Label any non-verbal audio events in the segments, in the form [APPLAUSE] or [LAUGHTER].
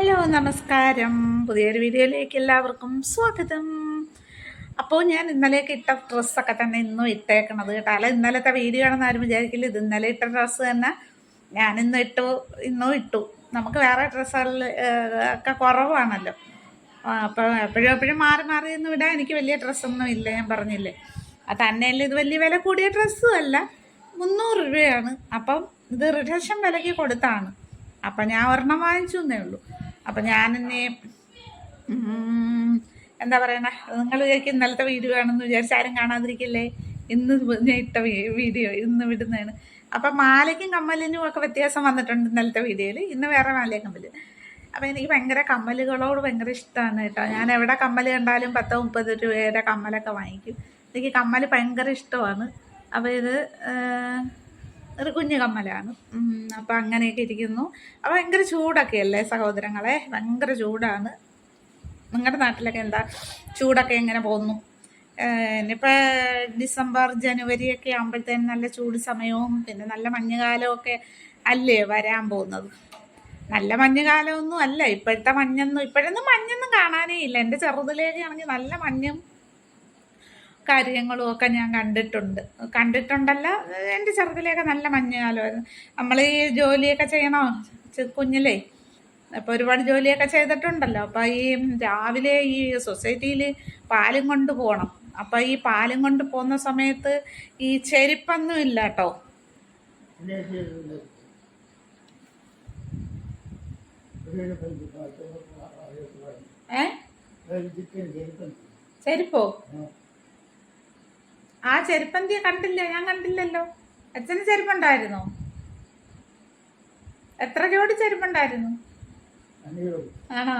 Hello നമസ്കാരം. പുതിയൊരു വീഡിയോയിലേക്ക് എല്ലാവർക്കും സ്വാഗതം. അപ്പോൾ ഞാൻ ഇന്നലെയൊക്കെ ഇട്ട ഡ്രസ്സൊക്കെ തന്നെ ഇന്നും ഇട്ടേക്കണത് കേട്ടോ. അല്ല ഇന്നലത്തെ വീഡിയോ ആണെന്ന് ആരും വിചാരിക്കില്ല. ഇത് ഇന്നലെ ഇട്ട ഡ്രസ്സ് തന്നെ ഞാൻ ഇന്ന് ഇട്ടു ഇന്നും ഇട്ടു. നമുക്ക് വേറെ ഡ്രസ്സുകളിൽ ഒക്കെ കുറവാണല്ലോ. അപ്പോൾ എപ്പോഴും എപ്പോഴും മാറി മാറി ഒന്നും ഇടാൻ എനിക്ക് വലിയ ഡ്രസ്സൊന്നും ഇല്ല ഞാൻ പറഞ്ഞില്ലേ. തന്നെയല്ല ഇത് വലിയ വില കൂടിയ ഡ്രസ്സും അല്ല. മുന്നൂറ് രൂപയാണ്. അപ്പം ഇത് റിഡക്ഷൻ വിലയ്ക്ക് കൊടുത്താണ്. അപ്പം ഞാൻ ഒരെണ്ണം വാങ്ങിച്ചു എന്നേ ഉള്ളൂ. അപ്പം ഉം, എന്താ പറയണേ? നിങ്ങൾ വിചാരിക്കും ഇന്നലത്തെ വീഡിയോ ആണെന്ന് വിചാരിച്ച് ആരും കാണാതിരിക്കില്ലേ? ഇന്ന് ഞാൻ ഇട്ട വീഡിയോ ഇന്ന് വിടുന്നതാണ്. അപ്പം മാലയ്ക്കും കമ്മലിനും ഒക്കെ വ്യത്യാസം വന്നിട്ടുണ്ട് ഇന്നലത്തെ വീഡിയോയിൽ. ഇന്ന് വേറെ മാലയും കമ്മൽ. അപ്പം എനിക്ക് ഭയങ്കര കമ്മലുകളോട് ഭയങ്കര ഇഷ്ടമാണ് കേട്ടോ. ഞാൻ എവിടെ കമ്മൽ കണ്ടാലും പത്തോ മുപ്പത് രൂപയുടെ കമ്മലൊക്കെ വാങ്ങിക്കും. എനിക്ക് കമ്മൽ ഭയങ്കര ഇഷ്ടമാണ്. അപ്പോൾ ഇത് ഒരു കുഞ്ഞു കമ്മലാണ്. അപ്പം അങ്ങനെയൊക്കെ ഇരിക്കുന്നു. അപ്പം ഭയങ്കര ചൂടൊക്കെ അല്ലേ സഹോദരങ്ങളെ? ഭയങ്കര ചൂടാണ്. നിങ്ങളുടെ നാട്ടിലൊക്കെ എന്താ? ചൂടൊക്കെ എങ്ങനെ പോകുന്നു ഇനിയിപ്പോൾ ഡിസംബർ ജനുവരി ഒക്കെ ആകുമ്പോഴത്തേനും നല്ല ചൂട് സമയവും പിന്നെ നല്ല മഞ്ഞുകാലവും ഒക്കെ അല്ലേ വരാൻ പോകുന്നത്? നല്ല മഞ്ഞുകാലമൊന്നും അല്ല. ഇപ്പോഴത്തെ മഞ്ഞൊന്നും ഇപ്പോഴൊന്നും മഞ്ഞൊന്നും കാണാനേ ഇല്ല. എന്റെ ചെറുതിലേക്ക് ആണെങ്കിൽ നല്ല മഞ്ഞും കാര്യങ്ങളും ഒക്കെ ഞാൻ കണ്ടിട്ടുണ്ട്. കണ്ടിട്ടുണ്ടല്ല എന്റെ ചെറുതിലേക്ക് നല്ല മഞ്ഞുകാലമായിരുന്നു. നമ്മൾ ഈ ജോലിയൊക്കെ ചെയ്യണോ? കുഞ്ഞിലേ. അപ്പോൾ ഒരുപാട് ജോലിയൊക്കെ ചെയ്തിട്ടുണ്ടല്ലോ. അപ്പോൾ ഈ രാവിലെ ഈ സൊസൈറ്റിയിൽ പാലും കൊണ്ട് പോകണം അപ്പോൾ ഈ പാലും കൊണ്ട് പോകുന്ന സമയത്ത് ഈ ചെരുപ്പൊന്നും ഇല്ല കേട്ടോ ഏ? ചെരുപ്പോ? ആ ചെരുപ്പന്തിയെ കണ്ടില്ല? ഞാൻ കണ്ടില്ലല്ലോ. അച്ഛന് ചെരുപ്പുണ്ടായിരുന്നോ? എത്ര ജോഡി ചെരുപ്പുണ്ടായിരുന്നു? ആണോ?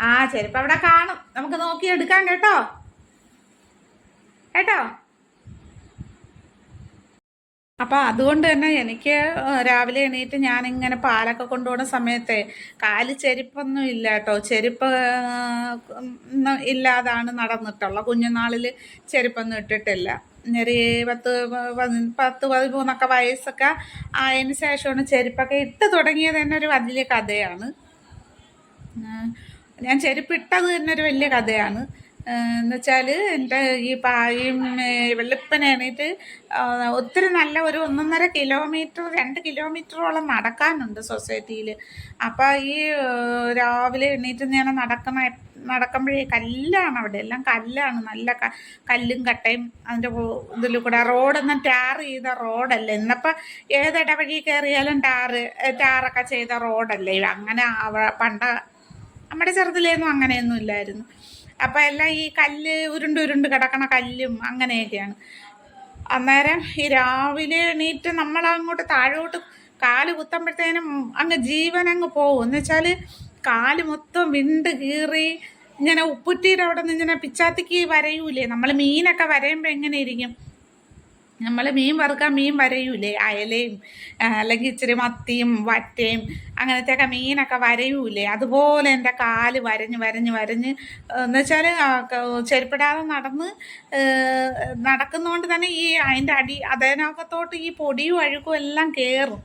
ആ ചെരുപ്പ് അവിടെ കാണും. നമുക്ക് നോക്കി എടുക്കാം കേട്ടോ. കേട്ടോ? അപ്പൊ അതുകൊണ്ട് തന്നെ എനിക്ക് രാവിലെ എണീറ്റ് ഞാൻ ഇങ്ങനെ പാലൊക്കെ കൊണ്ടുപോകുന്ന സമയത്തെ കാൽ ചെരുപ്പൊന്നും ഇല്ല കേട്ടോ. ചെരുപ്പ് ഇല്ലാതാണ് നടന്നിട്ടുള്ള കുഞ്ഞുനാളിൽ ചെരുപ്പൊന്നും ഇട്ടിട്ടില്ല. ഒരു പത്ത് പതി- പത്ത് പതിമൂന്നൊക്കെ വയസ്സൊക്കെ ആയതിന് ശേഷമാണ് ചെരുപ്പൊക്കെ ഇട്ട് തുടങ്ങിയത് തന്നെ ഒരു വലിയ കഥയാണ്. ഞാൻ ചെരുപ്പ് ഇട്ടത് തന്നെ ഒരു വലിയ കഥയാണ്. എന്ന് വെച്ചാൽ എന്റെ ഈ പായും വെളുപ്പന ഒത്തിരി നല്ല ഒരു ഒന്നൊന്നര കിലോമീറ്റർ രണ്ട് കിലോമീറ്ററോളം നടക്കാനുണ്ട് സൊസൈറ്റിയിൽ അപ്പോൾ ഈ രാവിലെ എണീറ്റ് ഞാൻ നടക്കണ നടക്കുമ്പോഴേ കല്ലാണ് അവിടെ. എല്ലാം കല്ലാണ്. നല്ല കല്ലും കട്ടയും അതിന്റെ ഇതിൽ കൂടെ റോഡൊന്നും ടാർ ചെയ്ത റോഡല്ലേ. ഇന്നിപ്പോൾ ഏതിടവഴി കയറിയാലും ടാറ് ടാറൊക്കെ ചെയ്ത റോഡല്ലേ. അങ്ങനെ പണ്ട നമ്മുടെ ചെറുതിലേന്നും അങ്ങനെയൊന്നും ഇല്ലായിരുന്നു. അപ്പം എല്ലാം ഈ കല്ല് ഉരുണ്ട് ഉരുണ്ട് കിടക്കണ കല്ലും അങ്ങനെയൊക്കെയാണ്. അന്നേരം ഈ രാവിലെ എണീറ്റ് നമ്മൾ അങ്ങോട്ട് താഴോട്ട് കാൽ കുത്തുമ്പോഴത്തേനും അങ്ങ് ജീവൻ അങ്ങ് പോകും. എന്ന് വെച്ചാൽ കാൽ മൊത്തം വിണ്ട് കീറി ഇങ്ങനെ ഉപ്പുറ്റീരെ അവിടെ നിന്ന് ഇങ്ങനെ പിച്ചാത്തിക്ക് വരയൂലേ? നമ്മൾ മീനൊക്കെ വരയുമ്പോൾ എങ്ങനെ ഇരിക്കും? നമ്മൾ മീൻ വറുക്കാൻ മീൻ വരയൂലേ? അയലയും അല്ലെങ്കിൽ ഇച്ചിരി മത്തിയും വറ്റയും അങ്ങനത്തെയൊക്കെ മീനൊക്കെ വരയൂലേ? അതുപോലെ എന്റെ കാൽ വരഞ്ഞ് വരഞ്ഞ് വരഞ്ഞ് എന്ന് വെച്ചാൽ ചെരുപ്പിടാതെ നടന്ന് നടക്കുന്നതുകൊണ്ട് തന്നെ ഈ അതിന്റെ അടി അതിനകത്തോട്ട് ഈ പൊടിയും അഴുക്കും എല്ലാം കയറും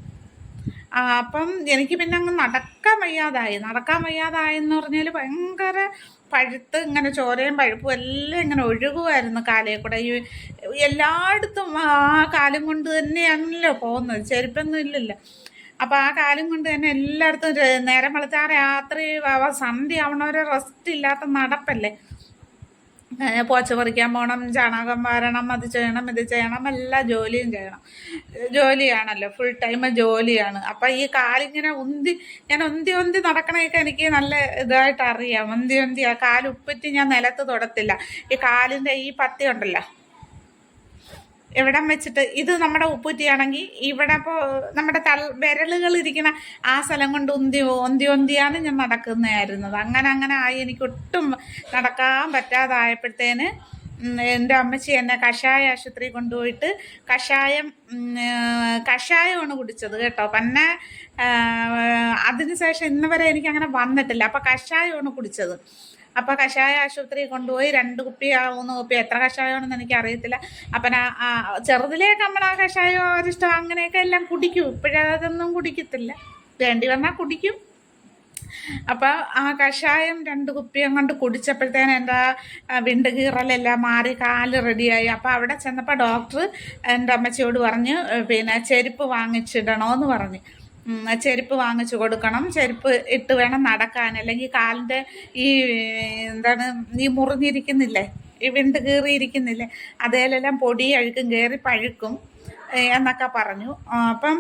അപ്പം എനിക്ക് പിന്നെ അങ്ങ് നടക്കാൻ വയ്യാതായി. നടക്കാൻ വയ്യാതായെന്ന് പറഞ്ഞാൽ ഭയങ്കര പഴുത്ത് ഇങ്ങനെ ചോരയും പഴുപ്പും എല്ലാം ഇങ്ങനെ ഒഴുകുമായിരുന്നു കാലേ കൂടെ. ഈ എല്ലായിടത്തും ആ കാലം കൊണ്ട് തന്നെയാണല്ലോ പോകുന്നത്. ചെരുപ്പൊന്നും ഇല്ലല്ലോ. അപ്പോൾ ആ കാലം കൊണ്ട് തന്നെ എല്ലായിടത്തും നേരം വെളുത്താ രാത്രി സന്ധ്യ ആവണവരെ റെസ്റ്റ് ഇല്ലാത്ത നടപ്പല്ലേ? പോച്ച പറിക്കാൻ പോകണം ചാണകം വാരണം അത് ചെയ്യണം ഇത് ചെയ്യണം എല്ലാ ജോലിയും ചെയ്യണം. ജോലിയാണല്ലോ ഫുൾ ടൈം ജോലിയാണ്. അപ്പം ഈ കാലിങ്ങനെ ഉന്തി ഞാൻ ഉന്തി ഉന്തി നടക്കണേക്ക് എനിക്ക് നല്ല ഇതായിട്ട് അറിയാം ഉന്തി ഉന്തി ആ കാലുപ്പറ്റി ഞാൻ നിലത്ത് തൊടത്തില്ല. ഈ കാലിന്റെ ഈ പത്തി ഉണ്ടല്ലോ എവിടം വെച്ചിട്ട് ഇത് നമ്മുടെ ഉപ്പുറ്റിയാണെങ്കിൽ ഇവിടെ ഇപ്പോൾ നമ്മുടെ തൽ വിരലുകൾ ഇരിക്കുന്ന ആ സ്ഥലം കൊണ്ട് ഉന്തി ഒന്തി ഒന്തിയാണ് ഞാൻ നടക്കുന്നതായിരുന്നത്. അങ്ങനെ അങ്ങനെ ആയി എനിക്ക് ഒട്ടും നടക്കാൻ പറ്റാതായപ്പോഴത്തേന് എന്റെ അമ്മച്ചി എന്നെ കഷായ ആശുപത്രി കൊണ്ടുപോയിട്ട് കഷായം കഷായമാണ് കുടിച്ചത് കേട്ടോ. പിന്നെ അതിന് ശേഷം ഇന്ന് വരെ എനിക്ക് അങ്ങനെ വന്നിട്ടില്ല. അപ്പം കഷായമാണ് കുടിച്ചത്. അപ്പോൾ കഷായ ആശുപത്രി കൊണ്ടുപോയി രണ്ട് കുപ്പി ആ മൂന്ന് കുപ്പി. എത്ര കഷായമാണെന്ന് എനിക്ക് അറിയത്തില്ല അപ്പം ആ- ചെറുതിലേക്ക് നമ്മൾ ആ കഷായം ഒരിഷ്ടം അങ്ങനെയൊക്കെ എല്ലാം കുടിക്കും. ഇപ്പോഴതൊന്നും കുടിക്കത്തില്ല. വേണ്ടി വന്നാൽ കുടിക്കും. അപ്പോൾ ആ കഷായം രണ്ട് കുപ്പിയും കൊണ്ട് കുടിച്ചപ്പോഴത്തേന് എന്റെ വിണ്ട് കീറലെല്ലാം മാറി കാൽ റെഡിയായി. അപ്പോൾ അവിടെ ചെന്നപ്പോൾ ഡോക്ടർ എന്റെ അമ്മച്ചിയോട് പറഞ്ഞു പിന്നെ ചെരുപ്പ് വാങ്ങിച്ചിടണമെന്ന് പറഞ്ഞു. ചെരുപ്പ് വാങ്ങിച്ചു കൊടുക്കണം. ചെരുപ്പ് ഇട്ട് വേണം നടക്കാൻ. അല്ലെങ്കിൽ കാലിന്റെ ഈ എന്താണ് ഈ മുറിഞ്ഞിരിക്കുന്നില്ലേ? ഈ വിണ്ട് കീറിയിരിക്കുന്നില്ലേ? അതേലെല്ലാം പൊടി അഴുക്കും കയറി പഴുക്കും എന്നൊക്കെ പറഞ്ഞു. അപ്പം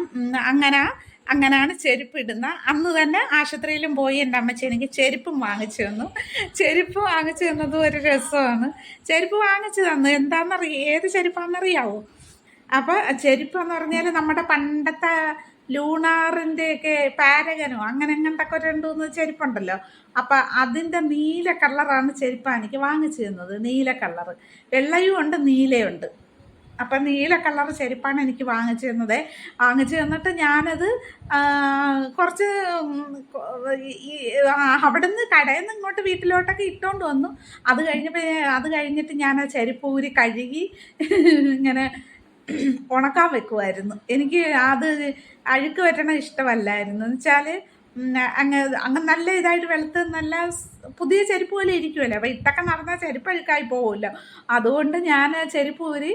അങ്ങനെ അങ്ങനെയാണ് ചെരുപ്പ് ഇടുന്ന. അന്ന് തന്നെ ആശുപത്രിയിലും പോയി എന്റെ അമ്മച്ചി എനിക്ക് ചെരുപ്പും വാങ്ങിച്ചു തന്നു. ചെരുപ്പ് വാങ്ങിച്ചു തന്നതും ഒരു രസമാണ്. ചെരുപ്പ് വാങ്ങിച്ചു തന്നു. എന്താണെന്നറിയ ഏത് ചെരുപ്പാണെന്നറിയാവോ? അപ്പോൾ ചെരുപ്പ് എന്ന് പറഞ്ഞാൽ നമ്മുടെ പണ്ടത്തെ ലൂണാറിന്റെയൊക്കെ പാരകനോ അങ്ങനെ എങ്ങനത്തൊക്കെ രണ്ടു മൂന്ന് ചെരുപ്പുണ്ടല്ലോ. അപ്പം അതിന്റെ നീല കളറാണ് ചെരുപ്പാണ് എനിക്ക് വാങ്ങിച്ചു തന്നത് നീല കളർ വെള്ളയും ഉണ്ട് നീലയുണ്ട്. അപ്പം നീല കളർ ചെരുപ്പാണ് എനിക്ക് വാങ്ങിച്ചു തന്നത്. വാങ്ങിച്ചു തന്നിട്ട് ഞാനത് കുറച്ച് ഈ ആ, അവിടുന്ന് കടയിൽ നിന്ന് ഇങ്ങോട്ട് വീട്ടിലോട്ടൊക്കെ ഇട്ടുകൊണ്ട് വന്നു. അത് കഴിഞ്ഞപ്പോൾ അത് കഴിഞ്ഞിട്ട് ഞാൻ ആ ചെരുപ്പ് ഊരി കഴുകി ഇങ്ങനെ ഉണക്കാൻ വെക്കുമായിരുന്നു എനിക്ക് അത് അഴുക്ക് പറ്റണ ഇഷ്ടമല്ലായിരുന്നു. എന്ന് വെച്ചാൽ അങ്ങ് അങ്ങ് നല്ല ഇതായിട്ട് വെളുത്ത് നല്ല പുതിയ ചെരുപ്പ് പോലെ ഇരിക്കുമല്ലോ അപ്പോൾ ഇട്ടൊക്കെ നടന്നാൽ ചെരുപ്പ് അഴുക്കായി പോകുമല്ലോ അതുകൊണ്ട് ഞാൻ ചെരുപ്പ് ഊരി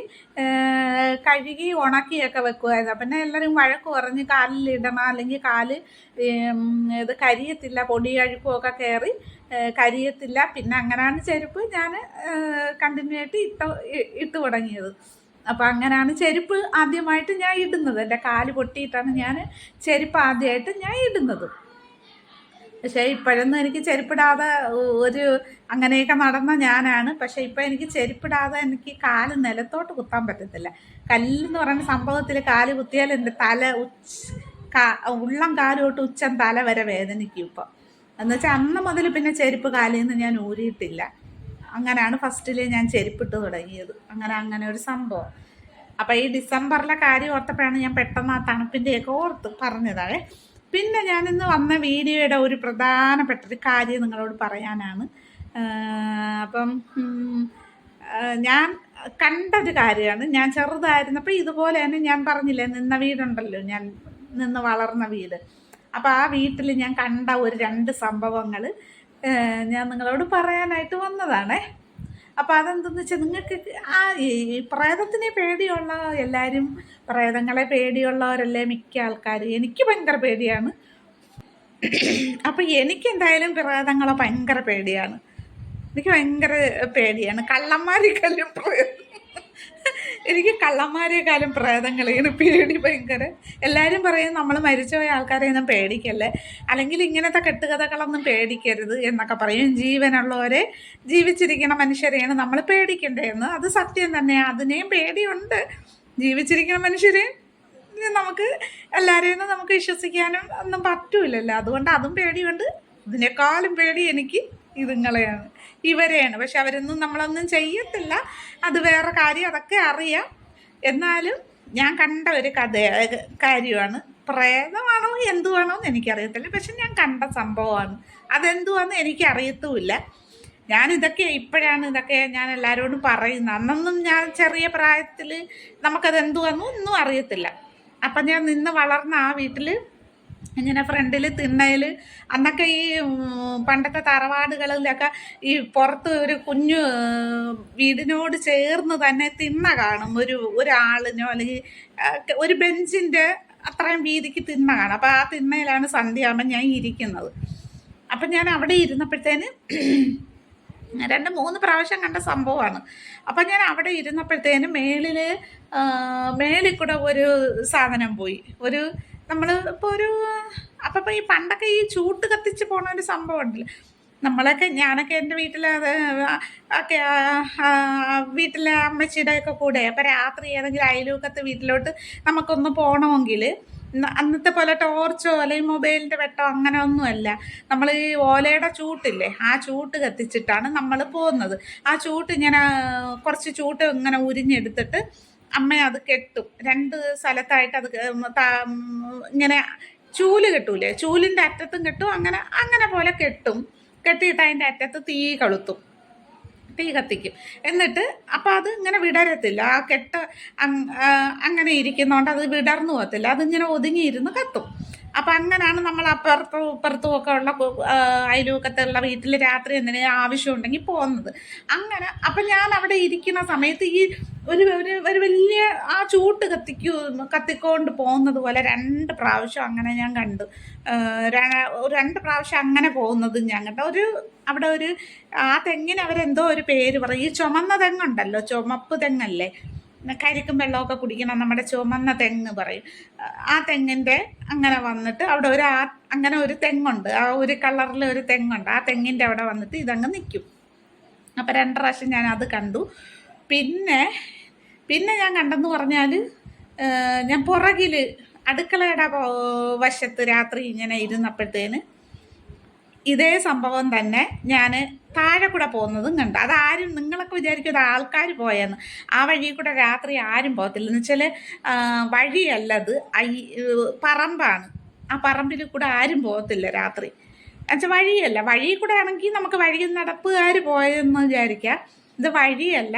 കഴുകി ഉണക്കിയൊക്കെ വെക്കുമായിരുന്നു പിന്നെ എല്ലാവരും വഴക്ക് പറഞ്ഞ് കാലിലിടണം അല്ലെങ്കിൽ കാൽ ഇത് കരിയത്തില്ല പൊടി അഴുക്കുമൊക്കെ കയറി കരിയത്തില്ല. പിന്നെ അങ്ങനെയാണ് ചെരുപ്പ് ഞാൻ കണ്ടിന്യൂ ആയിട്ട് ഇട്ട് ഇട്ട് തുടങ്ങിയത്. അപ്പം അങ്ങനെയാണ് ചെരുപ്പ് ആദ്യമായിട്ട് ഞാൻ ഇടുന്നത്. എന്റെ കാൽ പൊട്ടിയിട്ടാണ് ഞാൻ ചെരുപ്പ് ആദ്യമായിട്ട് ഞാൻ ഇടുന്നത്. പക്ഷേ ഇപ്പോഴൊന്നും എനിക്ക് ചെരുപ്പിടാതെ ഒരു അങ്ങനെയൊക്കെ നടന്ന ഞാനാണ്. പക്ഷേ ഇപ്പം എനിക്ക് ചെരുപ്പിടാതെ എനിക്ക് കാൽ നിലത്തോട്ട് കുത്താൻ പറ്റത്തില്ല. കല്ലെന്ന് പറയുന്ന സംഭവത്തിൽ കാൽ കുത്തിയാൽ എന്റെ തല ഉച്ച ഉള്ളം കാലോട്ട് ഉച്ചം തല വരെ വേദനിക്കും ഇപ്പം. എന്നുവെച്ചാൽ അന്ന് മുതൽ പിന്നെ ചെരുപ്പ് കാലിൽ നിന്ന് ഞാൻ ഊരിയിട്ടില്ല. അങ്ങനെയാണ് ഫസ്റ്റിൽ ഞാൻ ചെരുപ്പിട്ട് തുടങ്ങിയത്. അങ്ങനെ അങ്ങനെ ഒരു സംഭവം. അപ്പോൾ ഈ ഡിസംബറിലെ കാര്യം ഓർത്തപ്പോഴാണ് ഞാൻ പെട്ടെന്ന് ആ തണുപ്പിന്റെയൊക്കെ ഓർത്ത് പറഞ്ഞതാണ്. പിന്നെ ഞാനിന്ന് വന്ന വീഡിയോയുടെ ഒരു പ്രധാനപ്പെട്ട ഒരു കാര്യം നിങ്ങളോട് പറയാനാണ്. അപ്പം ഞാൻ കണ്ടൊരു കാര്യമാണ്. ഞാൻ ചെറുതായിരുന്നപ്പോൾ ഇതുപോലെ തന്നെ ഞാൻ പറഞ്ഞില്ലേ നിന്ന വീടുണ്ടല്ലോ ഞാൻ നിന്ന് വളർന്ന വീട്. അപ്പോൾ ആ വീട്ടിൽ ഞാൻ കണ്ട ഒരു രണ്ട് സംഭവങ്ങൾ ഞാൻ നിങ്ങളോട് പറയാനായിട്ട് വന്നതാണേ. അപ്പോൾ അതെന്തെന്ന് വെച്ചാൽ നിങ്ങൾക്ക് ആ ഈ പ്രേതത്തിനെ പേടിയുള്ള എല്ലാവരും പ്രേതങ്ങളെ പേടിയുള്ളവരല്ലേ മിക്ക ആൾക്കാർ എനിക്ക് ഭയങ്കര പേടിയാണ്. അപ്പം എനിക്ക് എന്തായാലും പ്രേതങ്ങളെ ഭയങ്കര പേടിയാണ്. എനിക്ക് ഭയങ്കര പേടിയാണ്. കള്ളന്മാരിക്കല്ലും പ്രേതം. എനിക്ക് കള്ളന്മാരെക്കാളും പ്രേതങ്ങളെയാണ് പേടി ഭയങ്കര. എല്ലാവരും പറയും നമ്മൾ മരിച്ചുപോയ ആൾക്കാരെയൊന്നും പേടിക്കല്ലേ? അല്ലെങ്കിൽ ഇങ്ങനത്തെ കെട്ടുകഥകളൊന്നും പേടിക്കരുത് എന്നൊക്കെ പറയും ജീവനുള്ളവരെ ജീവിച്ചിരിക്കുന്ന മനുഷ്യരെയാണ് നമ്മൾ പേടിക്കേണ്ടതെന്ന് അത് സത്യം തന്നെയാണ് അതിനെയും പേടിയുണ്ട്. ജീവിച്ചിരിക്കുന്ന മനുഷ്യരെ നമുക്ക് എല്ലാവരെയും നമുക്ക് വിശ്വസിക്കാനും ഒന്നും പറ്റൂലല്ലോ. അതുകൊണ്ട് അതും പേടിയുണ്ട്. ഇതിനേക്കാളും പേടി എനിക്ക് ഇതുങ്ങളെയാണ്. ഇവരെയാണ്. പക്ഷെ അവരൊന്നും നമ്മളൊന്നും ചെയ്യത്തില്ല. അത് വേറെ കാര്യം അതൊക്കെ അറിയാം. എന്നാലും ഞാൻ കണ്ട ഒരു കഥ കാര്യമാണ്. പ്രേതമാണോ എന്തുവാണോ എന്ന് എനിക്കറിയത്തില്ല. പക്ഷെ ഞാൻ കണ്ട സംഭവമാണ്. അതെന്തുവാന്ന് എനിക്കറിയത്തുമില്ല. ഞാൻ ഇതൊക്കെ ഇപ്പോഴാണ് ഇതൊക്കെ ഞാൻ എല്ലാവരോടും പറയുന്നത്. അന്നൊന്നും ഞാൻ ചെറിയ പ്രായത്തിൽ നമുക്കത് എന്തുവാന്നും ഒന്നും അറിയത്തില്ല. അപ്പം ഞാൻ നിന്ന് വളർന്ന ആ വീട്ടിൽ ഇങ്ങനെ ഫ്രണ്ടിൽ തിണ്ണയിൽ അന്നൊക്കെ ഈ പണ്ടത്തെ തറവാടുകളിലൊക്കെ ഈ പുറത്ത് ഒരു കുഞ്ഞു വീടിനോട് ചേർന്ന് തന്നെ തിണ്ണ കാണും. ഒരു ഒരാളിനോ അല്ലെങ്കിൽ ഒരു ബെഞ്ചിന്റെ അത്രയും വീതിക്ക് തിണ്ണ കാണും. അപ്പോൾ ആ തിണ്ണയിലാണ് സന്ധ്യയാകുമ്പോൾ ഞാൻ ഇരിക്കുന്നത്. അപ്പം ഞാൻ അവിടെ ഇരുന്നപ്പോഴത്തേന് രണ്ട് മൂന്ന് പ്രാവശ്യം കണ്ട സംഭവമാണ്. അപ്പം ഞാൻ അവിടെ ഇരുന്നപ്പോഴത്തേന് മേളിൽ മേളിൽ കൂടെ ഒരു സാധനം പോയി. ഒരു നമ്മൾ ഇപ്പോൾ ഒരു അപ്പം ഈ പണ്ടൊക്കെ ഈ ചൂട്ട് കത്തിച്ച് പോണ ഒരു സംഭവം ഉണ്ടല്ലോ. നമ്മളൊക്കെ ഞാനൊക്കെ എന്റെ വീട്ടിൽ ഒക്കെ വീട്ടിലെ അമ്മച്ചിയുടെ ഒക്കെ കൂടെ അപ്പം രാത്രി ഏതെങ്കിലും അയലൂക്കത്ത് വീട്ടിലോട്ട് നമുക്കൊന്ന് പോകണമെങ്കിൽ അന്നത്തെ പോലെ ടോർച്ചോ അല്ലെങ്കിൽ മൊബൈലിന്റെ വെട്ടോ അങ്ങനെ ഒന്നുമല്ല. നമ്മൾ ഈ ഓലയുടെ ചൂട്ടില്ലേ ആ ചൂട്ട് കത്തിച്ചിട്ടാണ് നമ്മൾ പോകുന്നത്. ആ ചൂട്ട് ഇങ്ങനെ കുറച്ച് ചൂട്ട് ഇങ്ങനെ ഉരിഞ്ഞെടുത്തിട്ട് അമ്മ അത് കെട്ടും. രണ്ട് സ്ഥലത്തായിട്ട് അത് ഇങ്ങനെ ചൂൽ കെട്ടൂലേ? ചൂലിന്റെ അറ്റത്തും കെട്ടും. അങ്ങനെ അങ്ങനെ പോലെ കെട്ടും. കെട്ടിയിട്ട് അതിന്റെ അറ്റത്ത് തീ കൊളുത്തും. തീ കത്തിക്കും. എന്നിട്ട് അപ്പം അത് ഇങ്ങനെ വിടരത്തില്ല. ആ കെട്ട അങ്ങനെ ഇരിക്കുന്നതുകൊണ്ട് അത് വിടർന്നു പോകത്തില്ല. അതിങ്ങനെ ഒതുങ്ങിയിരുന്ന് കത്തും. അപ്പം അങ്ങനെയാണ് നമ്മൾ അപ്പുറത്തും ഇപ്പുറത്തും ഒക്കെ ഉള്ള ഉള്ള വീട്ടിൽ രാത്രി എന്തെങ്കിലും ആവശ്യമുണ്ടെങ്കിൽ പോകുന്നത്. അങ്ങനെ അപ്പം ഞാൻ അവിടെ ഇരിക്കുന്ന സമയത്ത് ഈ ഒരു ഒരു ഒരു വലിയ ആ ചൂട്ട് കത്തിക്കൂ കത്തിക്കൊണ്ട് പോകുന്നത് പോലെ രണ്ട് പ്രാവശ്യം അങ്ങനെ ഞാൻ കണ്ടു. രണ്ട് പ്രാവശ്യം അങ്ങനെ പോകുന്നത് ഞാൻ കണ്ട. ഒരു അവിടെ ഒരു ആ തെങ്ങിന് അവരെന്തോ ഒരു പേര് പറയും. ഈ ചുമന്ന തെങ്ങുണ്ടല്ലോ ചുമപ്പ് തെങ്ങല്ലേ? കരിക്കും വെള്ളമൊക്കെ കുടിക്കണം നമ്മുടെ ചുമന്ന തെങ്ങ് പറയും. ആ തെങ്ങിന്റെ അങ്ങനെ വന്നിട്ട് അവിടെ ഒരു ആ അങ്ങനെ ഒരു തെങ്ങുണ്ട്. ആ ഒരു കളറിൽ ഒരു തെങ്ങുണ്ട്. ആ തെങ്ങിന്റെ അവിടെ വന്നിട്ട് ഇതങ്ങ് നിൽക്കും. അപ്പം രണ്ട് പ്രാവശ്യം ഞാൻ അത് കണ്ടു. പിന്നെ പിന്നെ ഞാൻ കണ്ടെന്ന് പറഞ്ഞാൽ ഞാൻ പുറകിൽ അടുക്കളയുടെ വശത്ത് രാത്രി ഇങ്ങനെ ഇരുന്നപ്പോഴത്തേന് ഇതേ സംഭവം തന്നെ ഞാൻ താഴെ കൂടെ പോകുന്നതും കണ്ടു. അതാരും നിങ്ങളൊക്കെ വിചാരിക്കും അത് ആൾക്കാർ പോയെന്ന്. ആ വഴി കൂടെ രാത്രി ആരും പോകത്തില്ല. എന്ന് വെച്ചാൽ വഴിയല്ലത്. ഐ പറമ്പാണ്. ആ പറമ്പിൽ കൂടെ ആരും പോകത്തില്ല രാത്രി. എന്നുവെച്ചാൽ വഴിയല്ല. വഴി കൂടെ ആണെങ്കിൽ നമുക്ക് വഴി നടപ്പുകാർ പോയെന്ന് വിചാരിക്കാം. ഇത് വഴിയല്ല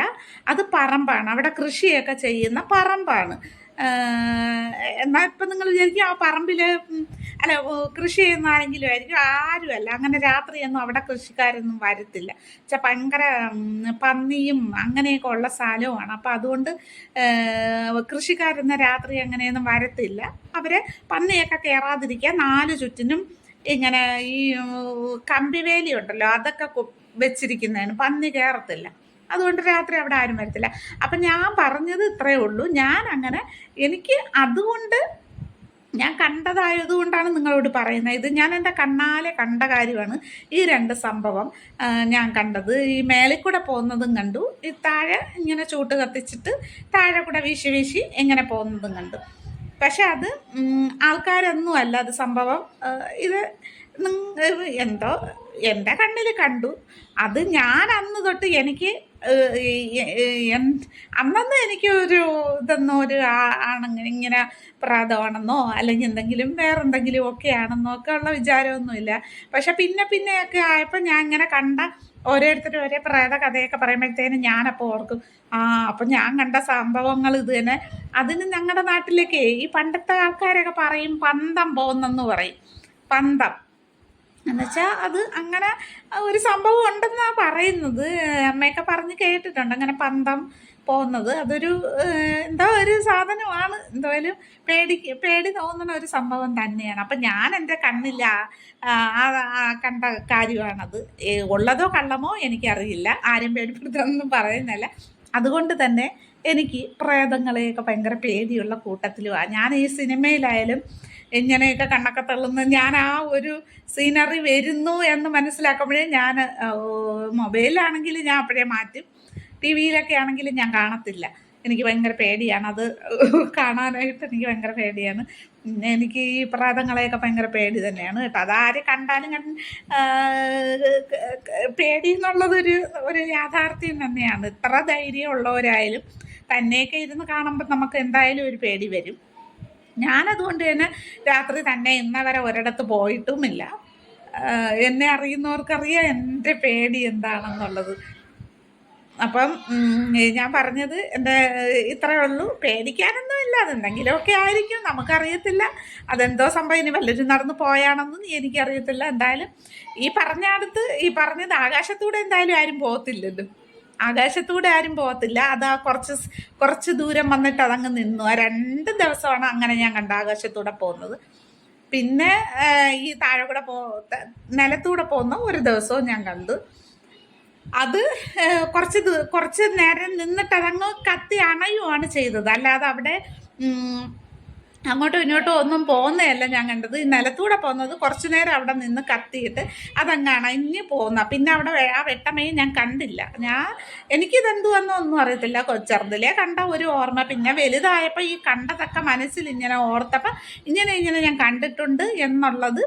അത് പറമ്പാണ്. അവിടെ കൃഷിയൊക്കെ ചെയ്യുന്ന പറമ്പാണ്. എന്നാൽ ഇപ്പം നിങ്ങൾ വിചാരിക്കും ആ പറമ്പിൽ അല്ല കൃഷി ചെയ്യുന്ന ആരെങ്കിലും ആയിരിക്കും. ആരുമല്ല. അങ്ങനെ രാത്രിയൊന്നും അവിടെ കൃഷിക്കാരൊന്നും വരത്തില്ല. വെച്ചാൽ ഭയങ്കര പന്നിയും അങ്ങനെയൊക്കെ ഉള്ള സ്ഥലവുമാണ്. അപ്പം അതുകൊണ്ട് കൃഷിക്കാരൊന്നും രാത്രി അങ്ങനെയൊന്നും വരത്തില്ല. അവർ പന്നിയൊക്കെ കയറാതിരിക്കാൻ നാല് ചുറ്റിനും ഇങ്ങനെ ഈ കമ്പിവേലി ഉണ്ടല്ലോ അതൊക്കെ വെച്ചിരിക്കുന്നതാണ്. പന്നി കയറത്തില്ല അതുകൊണ്ട് രാത്രി അവിടെ ആരും വരത്തില്ല. അപ്പം ഞാൻ പറഞ്ഞത് ഇത്രയേ ഉള്ളൂ. ഞാൻ അങ്ങനെ എനിക്ക് അതുകൊണ്ട് ഞാൻ കണ്ടതായതുകൊണ്ടാണ് നിങ്ങളോട് പറയുന്നത്. ഇത് ഞാൻ എന്റെ കണ്ണാലെ കണ്ട കാര്യമാണ്. ഈ രണ്ട് സംഭവം ഞാൻ കണ്ടത്. ഈ മേളിൽ കൂടെ പോകുന്നതും കണ്ടു. ഈ താഴെ ഇങ്ങനെ ചൂട്ട് കത്തിച്ചിട്ട് താഴെ കൂടെ വീശി വീശി എങ്ങനെ പോകുന്നതും കണ്ടു. പക്ഷെ അത് ആൾക്കാരൊന്നും അല്ല അത് സംഭവം. ഇത് എന്തോ എന്റെ കണ്ണിൽ കണ്ടു. അത് ഞാൻ അന്ന് തൊട്ട് എനിക്ക് അന്നൊന്നും എനിക്ക് ഒരു ഇതൊന്നും ഒരു ആ- ആണെങ്ങനെ ഇങ്ങനെ പ്രാതമാണെന്നോ അല്ലെങ്കിൽ എന്തെങ്കിലും വേറെന്തെങ്കിലും ഒക്കെ ആണെന്നോ ഒക്കെ ഉള്ള വിചാരമൊന്നുമില്ല. പക്ഷെ പിന്നെ പിന്നെയൊക്കെ ആയപ്പോൾ ഞാൻ ഇങ്ങനെ കണ്ട ഓരോരുത്തരും ഒരേ പ്രേത കഥയൊക്കെ പറയുമ്പോഴത്തേനും ഞാനപ്പോൾ ഓർക്കും ആ അപ്പം ഞാൻ കണ്ട സംഭവങ്ങൾ ഇത് തന്നെ. അതിന് ഞങ്ങളുടെ നാട്ടിലേക്ക് ഈ പണ്ടത്തെ ആൾക്കാരൊക്കെ പറയും പന്തം പോകുന്നെന്ന് പറയും. പന്തം. എന്നുവെച്ചാൽ അത് അങ്ങനെ ഒരു സംഭവം ഉണ്ടെന്നാണ് പറയുന്നത്. അമ്മയൊക്കെ പറഞ്ഞ് കേട്ടിട്ടുണ്ട്. അങ്ങനെ പന്തം പോകുന്നത് അതൊരു എന്തോ ഒരു സാധനമാണ്. എന്തായാലും പേടി പേടി തോന്നുന്ന ഒരു സംഭവം തന്നെയാണ്. അപ്പം ഞാൻ എന്റെ കണ്ണില്ല കണ്ട കാര്യമാണത്. ഉള്ളതോ കള്ളമോ എനിക്കറിയില്ല. ആരും പേടിപ്പെടുത്തണമെന്നും പറയുന്നില്ല. അതുകൊണ്ട് തന്നെ എനിക്ക് പ്രേതങ്ങളെയൊക്കെ ഭയങ്കര പേടിയുള്ള കൂട്ടത്തിലുമാണ് ഞാൻ ഈ സിനിമയിലായാലും ഇങ്ങനെയൊക്കെ കണ്ണൊക്കെ തള്ളുന്ന ഞാൻ ആ ഒരു സീനറി വരുന്നു എന്ന് മനസ്സിലാക്കുമ്പോഴേ ഞാൻ മൊബൈലിലാണെങ്കിൽ ഞാൻ അപ്പോഴേ മാറ്റും. ടി വിയിലൊക്കെ ആണെങ്കിൽ ഞാൻ കാണത്തില്ല. എനിക്ക് ഭയങ്കര പേടിയാണ്. അത് കാണാനായിട്ട് എനിക്ക് ഭയങ്കര പേടിയാണ്. എനിക്ക് ഈ പ്രേതങ്ങളെയൊക്കെ ഭയങ്കര പേടി തന്നെയാണ് കേട്ടോ. അതാര് കണ്ടാലും കണ്ട് പേടി എന്നുള്ളതൊരു ഒരു യാഥാർത്ഥ്യം തന്നെയാണ്. ഇത്ര ധൈര്യമുള്ളവരായാലും തന്നെയൊക്കെ ഇരുന്ന് കാണുമ്പോൾ നമുക്ക് എന്തായാലും ഒരു പേടി വരും. ഞാനതുകൊണ്ട് തന്നെ രാത്രി തന്നെ ഇന്ന വരെ ഒരിടത്ത് പോയിട്ടുമില്ല. എന്നെ അറിയുന്നവർക്കറിയാം എന്റെ പേടി എന്താണെന്നുള്ളത്. അപ്പം ഞാൻ പറഞ്ഞത് എന്റെ ഇത്രയേ ഉള്ളൂ. പേടിക്കാനൊന്നും ഇല്ല അതെന്തെങ്കിലുമൊക്കെ ആയിരിക്കും. നമുക്കറിയത്തില്ല. അതെന്തോ സംഭവം. ഇനി വല്ലരും നടന്നു പോയാണെന്നും എനിക്കറിയത്തില്ല. എന്തായാലും ഈ പറഞ്ഞ അടുത്ത് ഈ പറഞ്ഞത് ആകാശത്തൂടെ എന്തായാലും ആരും പോകത്തില്ലല്ലോ. ആകാശത്തൂടെ ആരും പോകത്തില്ല. അത് ആ കുറച്ച് കുറച്ച് ദൂരം വന്നിട്ട് അതങ്ങ് നിന്നു. ആ രണ്ട് ദിവസമാണ് അങ്ങനെ ഞാൻ കണ്ട ആകാശത്തൂടെ പോകുന്നത്. പിന്നെ ഈ താഴെ കൂടെ പോ നിലത്തൂടെ പോകുന്ന ഒരു ദിവസവും ഞാൻ കണ്ടു. അത് കുറച്ച് കുറച്ച് നേരം നിന്നിട്ട് അതങ്ങ് കത്തി അണയുവാണ് ചെയ്തത്. അല്ലാതെ അവിടെ അങ്ങോട്ടും ഇങ്ങോട്ടും ഒന്നും പോകുന്നതല്ല ഞാൻ കണ്ടത്. ഈ നിലത്തൂടെ പോകുന്നത് കുറച്ചു നേരം അവിടെ നിന്ന് കത്തിയിട്ട് അതങ്ങ് അണഞ്ഞ് പോകുന്ന. പിന്നെ അവിടെ ആ വെട്ടമയും ഞാൻ കണ്ടില്ല. ഞാൻ എനിക്കിതെന്തുവെന്നോ ഒന്നും അറിയത്തില്ല കൊച്ചെറുതിലേ കണ്ട ഒരു ഓർമ്മ. പിന്നെ വലുതായപ്പോൾ ഈ കണ്ടതൊക്കെ മനസ്സിൽ ഇങ്ങനെ ഓർത്തപ്പോൾ ഇങ്ങനെ ഇങ്ങനെ ഞാൻ കണ്ടിട്ടുണ്ട് എന്നുള്ളത്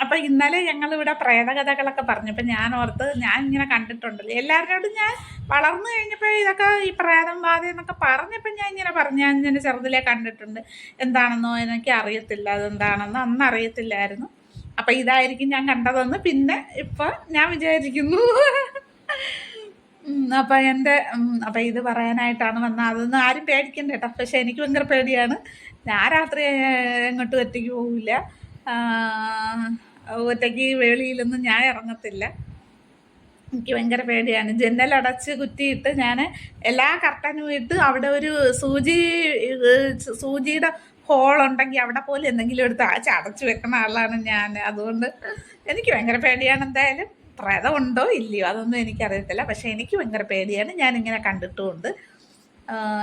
അപ്പൊ ഇന്നലെ ഞങ്ങൾ ഇവിടെ പ്രേതകഥകളൊക്കെ പറഞ്ഞപ്പോൾ ഞാൻ ഓർത്ത് ഞാൻ ഇങ്ങനെ കണ്ടിട്ടുണ്ടല്ലോ. എല്ലാവരോടും ഞാൻ വളർന്നു കഴിഞ്ഞപ്പോൾ ഇതൊക്കെ ഈ പ്രേതം ബാധ എന്നൊക്കെ പറഞ്ഞപ്പോൾ ഞാൻ ഇങ്ങനെ പറഞ്ഞു. ഞാൻ ഇങ്ങനെ ചെറുതിലേ കണ്ടിട്ടുണ്ട്. എന്താണെന്നോ എനിക്ക് അറിയത്തില്ല. അതെന്താണെന്നോ അന്ന് അറിയത്തില്ലായിരുന്നു. അപ്പം ഇതായിരിക്കും ഞാൻ കണ്ടതെന്ന് പിന്നെ ഇപ്പം ഞാൻ വിചാരിക്കുന്നു. അപ്പൊ എന്റെ അപ്പം ഇത് പറയാനായിട്ടാണ് വന്നത്. അതൊന്നും ആരും പേടിക്കണ്ട കേട്ടോ. പക്ഷെ എനിക്ക് ഭയങ്കര പേടിയാണ്. ഞാൻ രാത്രി എങ്ങോട്ടും ഒറ്റയ്ക്ക് പോവില്ല. ആ, ഒറ്റയ്ക്ക് വേളിയിലൊന്നും ഞാൻ ഇറങ്ങത്തില്ല. എനിക്ക് ഭയങ്കര പേടിയാണ്. ജനലടച്ച് കുറ്റിയിട്ട് ഞാൻ എല്ലാ കർട്ടനും ഇട്ട് അവിടെ ഒരു സൂചി സൂചിയുടെ ഹോൾ ഉണ്ടെങ്കിൽ അവിടെ പോലും എന്തെങ്കിലും എടുത്ത് ആച്ച് അടച്ചു വെക്കുന്ന ആളാണ് ഞാൻ. അതുകൊണ്ട് എനിക്ക് ഭയങ്കര പേടിയാണ്. എന്തായാലും പ്രേതം ഉണ്ടോ ഇല്ലയോ അതൊന്നും എനിക്കറിയത്തില്ല. പക്ഷേ എനിക്ക് ഭയങ്കര പേടിയാണ്. ഞാനിങ്ങനെ കണ്ടിട്ടുമുണ്ട്.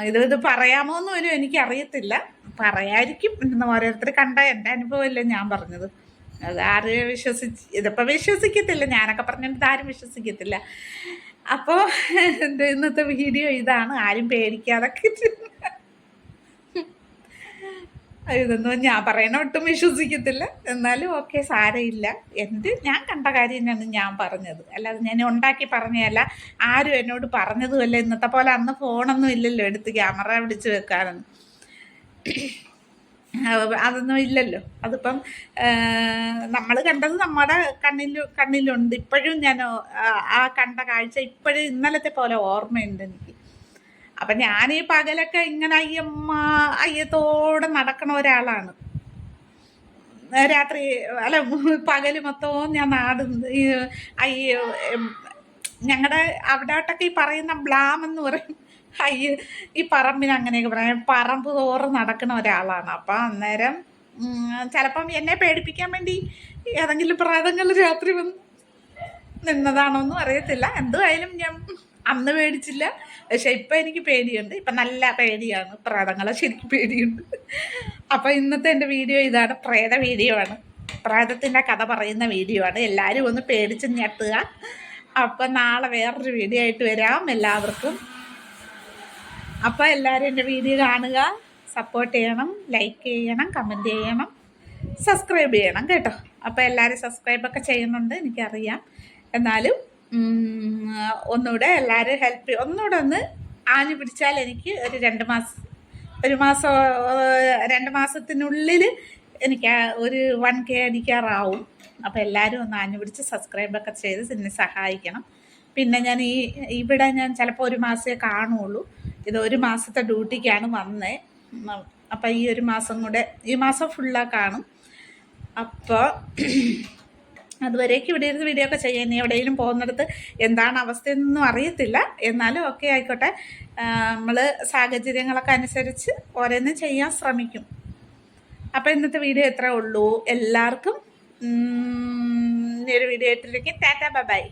ഇത് ഇത് പറയാമോ എന്നും എനിക്കറിയത്തില്ല. പറയായിരിക്കും എന്ന് ഓരോരുത്തർ കണ്ട എന്റെ അനുഭവമല്ലേ ഞാൻ പറഞ്ഞത്. അത് ആര് വിശ്വസിച്ച് ഇതിപ്പോൾ വിശ്വസിക്കത്തില്ല. ഞാനൊക്കെ പറഞ്ഞിട്ട് ആരും വിശ്വസിക്കത്തില്ല. അപ്പോൾ എന്റെ ഇന്നത്തെ വീഡിയോ ഇതാണ്. ആരും പേടിക്കാതൊക്കെ ഇതൊന്നും ഞാൻ പറയണ ഒട്ടും വിശ്വസിക്കത്തില്ല. എന്നാലും ഓക്കെ സാരമില്ല. എന്ത് ഞാൻ കണ്ട കാര്യം തന്നെയാണ് ഞാൻ പറഞ്ഞത്. അല്ലാതെ ഞാൻ ഉണ്ടാക്കി പറഞ്ഞതല്ല. ആരും എന്നോട് പറഞ്ഞതുമല്ല. ഇന്നത്തെ പോലെ അന്ന് ഫോണൊന്നും ഇല്ലല്ലോ. എടുത്ത് ക്യാമറ പിടിച്ച് വെക്കാനൊന്നും. അതൊന്നും ഇല്ലല്ലോ. അതിപ്പം നമ്മൾ കണ്ടത് നമ്മുടെ കണ്ണിൽ കണ്ണിലുണ്ട്. ഇപ്പോഴും ഞാൻ ആ- കണ്ട കാഴ്ച ഇപ്പോഴും ഇന്നലത്തെ പോലെ ഓർമ്മയുണ്ട് എനിക്ക്. അപ്പം ഞാൻ ഈ പകലൊക്കെ ഇങ്ങനെ അയ്യമ്മ അയ്യത്തോടെ നടക്കണ ഒരാളാണ്. രാത്രി അല്ല പകൽ മൊത്തവും ഞാൻ നാട് ഈ അയ്യ ഞങ്ങളുടെ അവിടോട്ടൊക്കെ ഈ പറയുന്ന ബ്ലാം എന്ന് പറയും. അയ്യ ഈ പറമ്പിന് അങ്ങനെയൊക്കെ പറയാം. പറമ്പ് തോറും നടക്കുന്ന ഒരാളാണ്. അപ്പം അന്നേരം ചിലപ്പം എന്നെ പേടിപ്പിക്കാൻ വേണ്ടി ഏതെങ്കിലും പ്രേതങ്ങൾ രാത്രി വന്ന് നിന്നതാണോന്നും അറിയത്തില്ല. എന്തായാലും ഞാൻ അന്ന് പേടിച്ചില്ല. പക്ഷെ ഇപ്പം എനിക്ക് പേടിയുണ്ട്. ഇപ്പം നല്ല പേടിയാണ് പ്രേതങ്ങളെ ശരിക്കും പേടിയുണ്ട്. അപ്പം ഇന്നത്തെ എന്റെ വീഡിയോ ഇതാണ്. പ്രേത വീഡിയോ ആണ്. പ്രേതത്തിന്റെ കഥ പറയുന്ന വീഡിയോ ആണ്. എല്ലാവരും ഒന്ന് പേടിച്ച് ഞെട്ടുക. അപ്പം നാളെ വേറൊരു വീഡിയോ ആയിട്ട് വരാം. എല്ലാവർക്കും അപ്പോൾ എല്ലാവരും എന്റെ വീഡിയോ കാണുക. സപ്പോർട്ട് ചെയ്യണം ലൈക്ക് ചെയ്യണം കമന്റ് ചെയ്യണം സബ്സ്ക്രൈബ് ചെയ്യണം കേട്ടോ. അപ്പോൾ എല്ലാവരും സബ്സ്ക്രൈബൊക്കെ ചെയ്യുന്നുണ്ട് എനിക്കറിയാം. എന്നാലും ഒന്നുകൂടെ എല്ലാവരും ഹെൽപ്പ് ഒന്നുകൂടെ ഒന്ന് ആഞ്ഞു പിടിച്ചാൽ എനിക്ക് ഒരു രണ്ട് മാസം ഒരു മാസം രണ്ട് മാസത്തിനുള്ളിൽ എനിക്ക് ഒരു വൺ കെ അടിക്കാറാവും. അപ്പോൾ എല്ലാവരും ഒന്ന് ആഞ്ഞു പിടിച്ച് സബ്സ്ക്രൈബൊക്കെ ചെയ്ത് എന്നെ സഹായിക്കണം. പിന്നെ ഞാൻ ഈ ഇവിടെ ഞാൻ ചിലപ്പോൾ ഒരു മാസമേ കാണുള്ളൂ. ഇത് ഒരു മാസത്തെ ഡ്യൂട്ടിക്കാണ് വന്നേ. അപ്പം ഈ ഒരു മാസം കൂടെ ഈ മാസം ഫുള്ളാ കാണും. അപ്പോൾ [CLEARS THROAT] അതുവരേക്ക് ഇവിടെ ഇരുന്ന് വീഡിയോ ഒക്കെ ചെയ്യാൻ ഇനി എവിടെയെങ്കിലും പോകുന്നിടത്ത് എന്താണ് അവസ്ഥയെന്നൊന്നും അറിയത്തില്ല. എന്നാലും ഓക്കെ ആയിക്കോട്ടെ. നമ്മൾ സാഹചര്യങ്ങളൊക്കെ അനുസരിച്ച് ഓരോന്നും ചെയ്യാൻ ശ്രമിക്കും. അപ്പോൾ ഇന്നത്തെ വീഡിയോ എത്ര ഉള്ളൂ. എല്ലാവർക്കും ഒരു വീഡിയോ ഇട്ടിരിക്കും ടാറ്റ ബൈ.